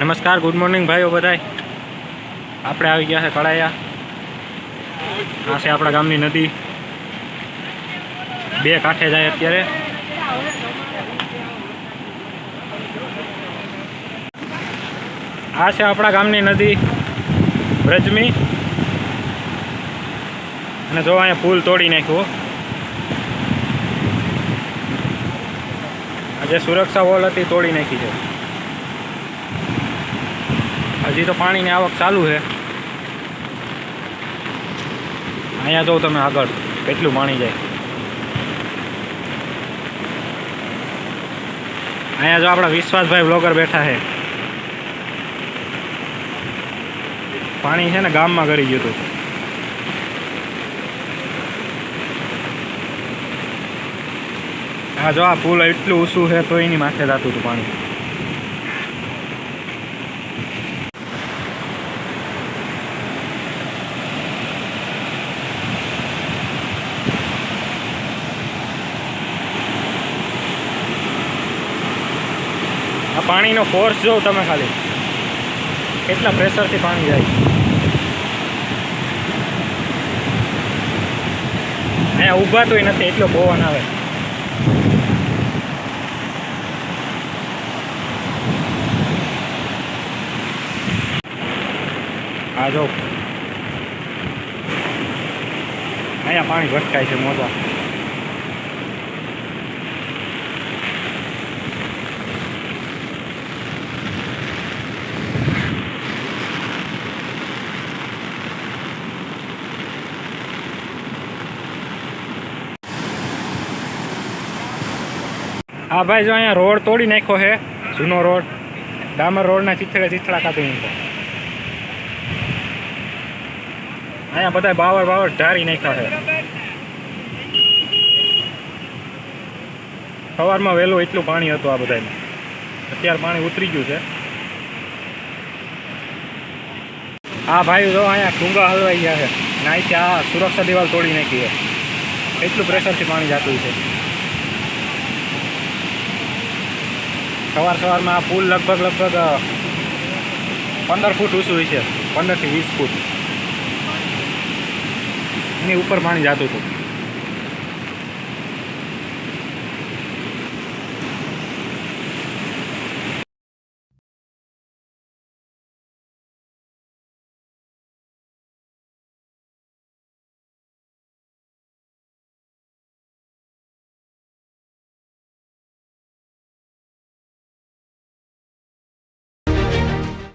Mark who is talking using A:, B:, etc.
A: નમસ્કાર good morning ભાઈઓ બધાય. આપણે આવી ગયા છે કળાયા આ છે આપણા ગામની નદી. બે કાંઠે જાય અત્યારે. આ છે આપણા ગામની નદી બ્રજમી અને જો અહીંયા પુલ તોડી નાખ્યો. આજે સુરક્ષા વોલ હતી, તોડી નાખી છે. હજી તો પાણીની આવક ચાલુ છે. અહીંયા જો તમે આગળ, કેટલું પાણી જાય. અહીંયા જો આપણા વિશ્વાસભાઈ બ્લોગર બેઠા છે. પાણી છે ને ગામમાં ગળી ગયું હતું. હા, જો આ પુલ એટલું ઊંચું છે તો એની માથે જતું હતું પાણી. પાણીનો ફોર્સ જો તમે ખાલી. કેટલા પ્રેશરથી પાણી જાય. અહીંયા ઊભાતોય નથી, એટલો પવન આવે. આ જો. અહીંયા પાણી ભટકાય છે મોજા હા ભાઈ જો અહીંયા રોડ તોડી નાખ્યો છે, જૂનો રોડ. ડામર રોડના ચીથડે ચીથડા કાપી નાખ્યો. અહીંયા બધા બાવર બાવર ઢારી નાખ્યા છે. સવારમાં વહેલું એટલું પાણી હતું આ બધાને અત્યારે પાણી ઉતરી ગયું છે. હા ભાઈ જો અહીંયા ડુંગા હલવાઈ ગયા છે. નાઈથી આ સુરક્ષા દિવાલ તોડી નાખી છે. એટલું પ્રેશરથી પાણી જતું છે. સવાર સવારમાં આ પુલ લગભગ લગભગ પંદર ફૂટ ઊંચું હોય છે. પંદરથી વીસ ફૂટ. એની ઉપર પાણી જતું હતું.